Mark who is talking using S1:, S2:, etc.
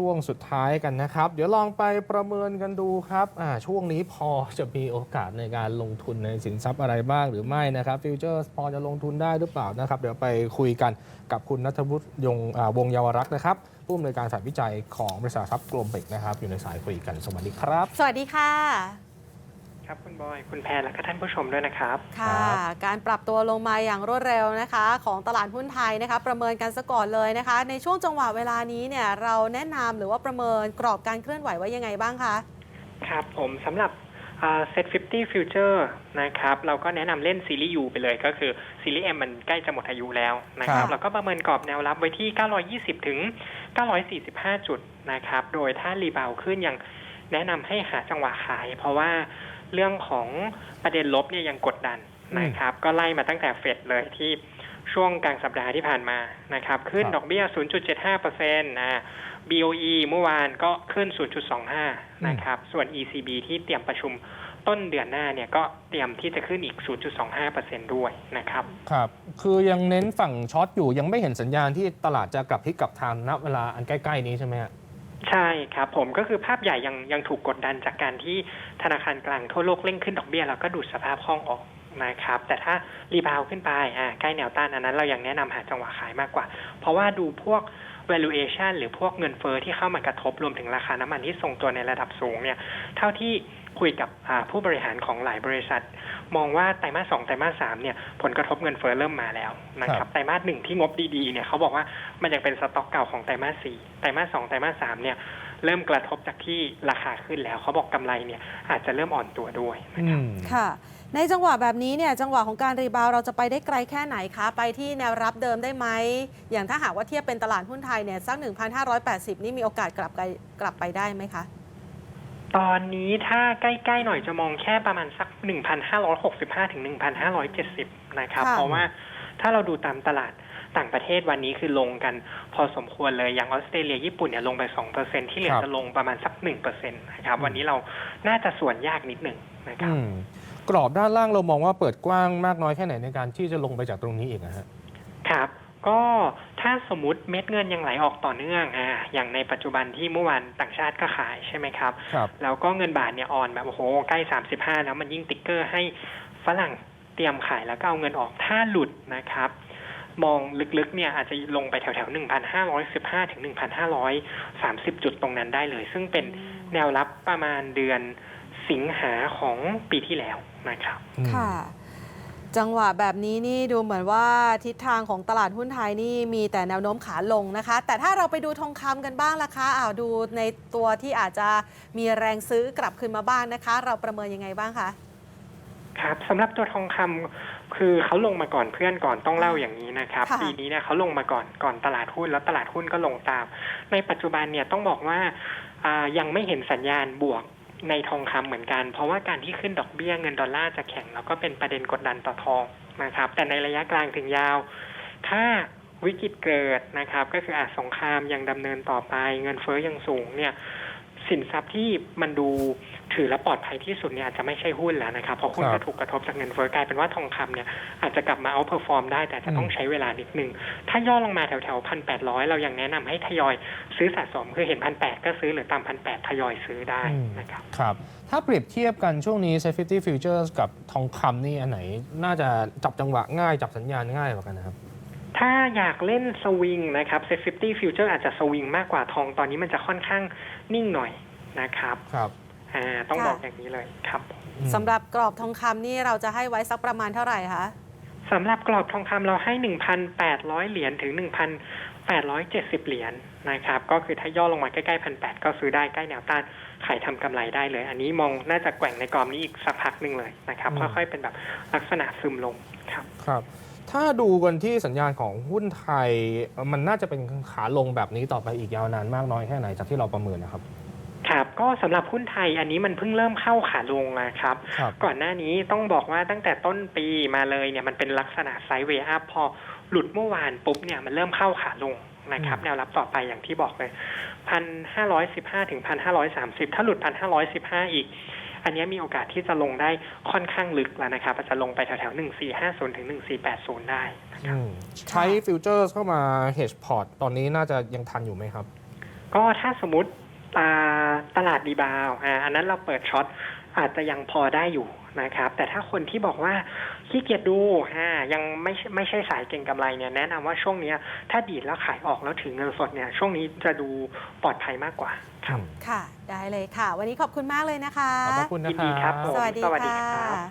S1: ช่วงสุดท้ายกันนะครับ เดี๋ยวลองไปประเมินกันดูครับอ่าช่วงนี้พอจะมีโอกาสในการลงทุนในสินทรัพย์อะไรบ้างหรือไม่นะครับฟิวเจอร์พอจะลงทุนได้หรือเปล่านะครับ เดี๋ยวไปคุยกันกับคุณนัทวุฒิยงวงเยาวรักษ์นะครับผู้อำนวยการฝ่ายวิจัยของบริษัททรัพย์กลมเบกนะครับ อยู่ในสายคุยกันสวัสดีครับ
S2: สวัสดีค่ะ
S3: ครับคุณบอย คุณแพรและก็ท่านผู้ชมด้วยนะครับ
S2: ค่ะ
S1: ครับ
S2: การปรับตัวลงมาอย่างรวดเร็วนะคะ ของตลาดหุ้นไทยนะคะ ประเมินกันซะก่อนเลยนะคะ ในช่วงจังหวะเวลานี้เนี่ยเราแนะนำหรือว่าประเมินกรอบการเคลื่อนไหวไว้ยังไงบ้างคะ
S3: ครับผมสำหรับเซ็ต50 Future นะครับเราก็แนะนำเล่นซีรีส์ U ไปเลยก็คือซีรีส์ M มันใกล้จะหมดอายุแล้วนะค
S1: ครั
S3: รับ
S1: บ
S3: เราก็ประเมินกรอบแนวรับไว้ที่ 920 ถึง 945 จุดนะครับ โดยถ้ารีบาวขึ้นยังแนะนำให้หาจังหวะขาย เพราะว่า เรื่องของประเด็นลบเนี่ยยังกดดันนะครับ ก็ไล่มาตั้งแต่เฟดเลยที่ช่วงกลางสัปดาห์ที่ผ่านมานะครับ ขึ้นดอกเบี้ย 0.75%นะ BOE เมื่อวานก็ขึ้น 0.25 นะครับ ส่วน ECB ที่เตรียมประชุมต้นเดือนหน้าเนี่ยก็เตรียมที่จะขึ้นอีก 0.25%ด้วยนะครับ
S1: ครับ คือยังเน้นฝั่งช็อตอยู่ยังไม่เห็นสัญญาณที่ตลาดจะกลับพลิกกลับทางณเวลาอันใกล้ ๆ นี้ใช่ไหมฮะ
S3: ใช่ครับผมก็คือภาพใหญ่ยังยังถูกกดดันจากการที่ธนาคารกลางทั่วโลกเร่งขึ้นดอกเบี้ยแล้วก็ดูดสภาพคล่องออกนะครับแต่ถ้ารีบาวขึ้นไปอ่าใกล้แนวต้านอันนั้นเรายังแนะนำหาจังหวะขายมากกว่า เพราะว่าดูพวก valuation หรือพวกเงินเฟอ้อที่เข้ามากระทบรวมถึงราคาน้ำมันที่ทรงตัวในระดับสูงเนี่ยเท่าที่คุยกับอ่าผู้บริหารของหลายบริษัท มองว่าไตรมาสสองไตรมาสสามเนี่ยผลกระทบเงินเฟ้อเริ่มมาแล้วนะค
S1: ครั
S3: รับบไตรมาสหนึ่งที่งบดีๆเนี่ยเขาบอกว่ามันยังเป็นสต็อกเก่าของไตรมาสสี่ไตรมาสสองไตรมาสสามเนี่ย เริ่มกระทบจากที่ราคาขึ้นแล้วเขาบอกกำไรเนี่ยอาจจะเริ่มอ่อนตัวด้วยนะครับ
S1: อืม
S2: ค่ะ ในจังหวะแบบนี้เนี่ยจังหวะของการรีบาวด์เราจะไปได้ไกลแค่ไหนคะ ไปที่แนวรับเดิมได้ไหม อย่างถ้าหากว่าเทียบเป็นตลาดหุ้นไทยเนี่ยสัก 1,580 นี่มีโอกาสกลับไปกลับไปได้ไหมคะ
S3: ตอนนี้ถ้าใกล้ๆหน่อยจะมองแค่ประมาณสัก 1,565 ถึง 1,570 นะครับ
S2: ค่ะ
S3: เพราะว่าถ้าเราดูตามตลาด ต่างประเทศวันนี้คือลงกันพอสมควรเลยอย่างออสเตรเลียญี่ปุ่นเนี่ยลงไป2%ที่เหลือ
S1: ครับ
S3: จะลงประมาณสัก1%นะครับวันนี้เราน่าจะส่วนยากนิดหนึ่งนะครับ
S1: อืมกรอบด้านล่างเรามองว่าเปิดกว้างมากน้อยแค่ไหนในการที่จะลงไปจากตรงนี้อีกนะฮะ
S3: ครับก็ถ้าสมมติเม็ดเงินยังไหลออกต่อเนื่องอ่าอย่างในปัจจุบันที่เมื่อวานต่างชาติก็ขายใช่ไหมครับ
S1: ครับ
S3: แล้วก็เงินบาทเนี่ยอ่อนแบบโอ้โหใกล้ 35 แล้วมันยิ่งติ๊กเกอร์ให้ฝรั่งเตรียมขายแล้วก็เอาเงินออกถ้าหลุดนะครับ มองลึกๆเนี่ยอาจจะลงไปแถวๆ1,515ถึง1,530จุดตรงนั้นได้เลย ซึ่งเป็นแนวรับประมาณเดือนสิงหาของปีที่แล้วนะครับ
S2: ค่ะจังหวะแบบนี้นี่ดูเหมือนว่าทิศทางของตลาดหุ้นไทยนี่มีแต่แนวโน้มขาลงนะคะ แต่ถ้าเราไปดูทองคำกันบ้างล่ะคะอ้าวดูในตัวที่อาจจะมีแรงซื้อกลับคืนมาบ้างนะคะ เราประเมินยังไงบ้างคะ
S3: ครับสำหรับตัวทองคำคือเขาลงมาก่อนเพื่อนก่อนต้องเล่าอย่างนี้นะครับ
S2: ค่ะ
S3: ปีนี้เนี่ยเขาลงมาก่อนก่อนตลาดหุ้นแล้วตลาดหุ้นก็ลงตาม ในปัจจุบันเนี่ยต้องบอกว่าอ่ายังไม่เห็นสัญญาณบวกในทองคำเหมือนกัน เพราะว่าการที่ขึ้นดอกเบี้ยเงินดอลลาร์จะแข็งแล้วก็เป็นประเด็นกดดันต่อทองนะครับ แต่ในระยะกลางถึงยาว ถ้าวิกฤตเกิดนะครับ ก็คืออาจสงครามยังดำเนินต่อไป เงินเฟ้อยังสูงเนี่ย สินทรัพย์ที่มันดูถือและปลอดภัยที่สุดเนี่ยอาจจะไม่ใช่หุ้นแล้วนะครับเพราะหุ้น
S1: ครั
S3: ก็
S1: บ
S3: ถูกกระทบจากเงินเฟ้อกลายเป็นว่าทองคำเนี่ยอาจจะกลับมาเอาเพอร์ฟอร์มได้แต่จะต้อง
S1: อืม
S3: ใช้เวลานิดนึง ถ้าย่อลงมาแถวๆพันแปดร้อยเรายังแนะนำให้ทยอยซื้อสะสมคือเห็นพันแปดก็ซื้อหรือตามพันแปดทยอยซื้อได้นะครับ
S1: ครับ ถ้าเปรียบเทียบกันช่วงนี้ Safety Futures กับทองคำนี่อันไหน น่าจะจับจังหวะง่ายจับสัญญาณง่ายกว่ากันนะครับ
S3: ถ้าอยากเล่นสวิงนะครับเซฟตี้ฟิวเจอร์อาจจะสวิงมากกว่าทองตอนนี้มันจะค่อนข้างนิ่งหน่อยนะครับ
S1: ครับ
S3: อ่าต้อง
S2: ค่ะ
S3: บอกอย่างนี้เลยครับ
S2: สำหรับกรอบทองคำนี่เราจะให้ไว้สักประมาณเท่าไหร่คะ
S3: สำหรับกรอบทองคำเราให้ 1,800 เหรียญถึง 1,870 เหรียญนะครับ ก็คือถ้าย่อลงมาใกล้ๆพันแก็ซื้อได้ใกล้แนวต้านขายทำกำไรได้เลย อันนี้มองน่าจะแกว่งในกรอบนี้อีกสักพักหนึ่งเลยนะครับ
S1: อืม
S3: ค่อยๆเป็นแบบลักษณะซึมลงครับ
S1: ครับ ถ้าดูกันที่สัญญาณของหุ้นไทยมันน่าจะเป็นขาลงแบบนี้ต่อไปอีกยาวนานมากน้อยแค่ไหนจากที่เราประเมินนะครับ
S3: ครับก็สำหรับหุ้นไทยอันนี้มันเพิ่งเริ่มเข้าขาลงนะครับ
S1: ครับ
S3: ก่อนหน้านี้ต้องบอกว่าตั้งแต่ต้นปีมาเลยเนี่ยมันเป็นลักษณะไซด์เวย์อัพพอหลุดเมื่อวานปุ๊บเนี่ยมันเริ่มเข้าขาลงนะครับแนวรับต่อไปอย่างที่บอกเลยพันห้าร้อยสิบห้าถึงพันห้าร้อยสามสิบถ้าหลุดพันห้าร้อยสิบห้าอีก อันนี้มีโอกาสที่จะลงได้ค่อนข้างลึกแล้วนะครับอาจจะลงไปแถวๆหนึ่งสี่ห้าศูนย์ถึงหนึ่งสี่แปดศูนย์ได้นะครับ
S1: อืมใช้ฟิวเจอร์เข้ามา hedge port ตอนนี้น่าจะยังทันอยู่ไหมครับ
S3: ก็ถ้าสมมติอ่าตลาดรีบาวอ่าอันนั้นเราเปิดช็อตอาจจะยังพอได้อยู่นะครับ แต่ถ้าคนที่บอกว่าขี้เกียจดูอ่ายังไม่ใช่ไม่ใช่สายเก่งกำไรเนี่ยแนะนำว่าช่วงเนี้ยถ้าดีดแล้วขายออกแล้วถือเงินสดเนี่ยช่วงนี้จะดูปลอดภัยมากกว่า ครับ
S2: ค่ะ ได้เลยค่ะ วันนี้ขอบคุณมากเลยนะคะ
S1: ขอบพระคุณนะ
S3: ยิน
S1: ค
S3: ดีครั
S1: รับ
S3: ผม
S2: สวัสดี
S3: สวัสดี
S2: ค่ะ
S3: ครับ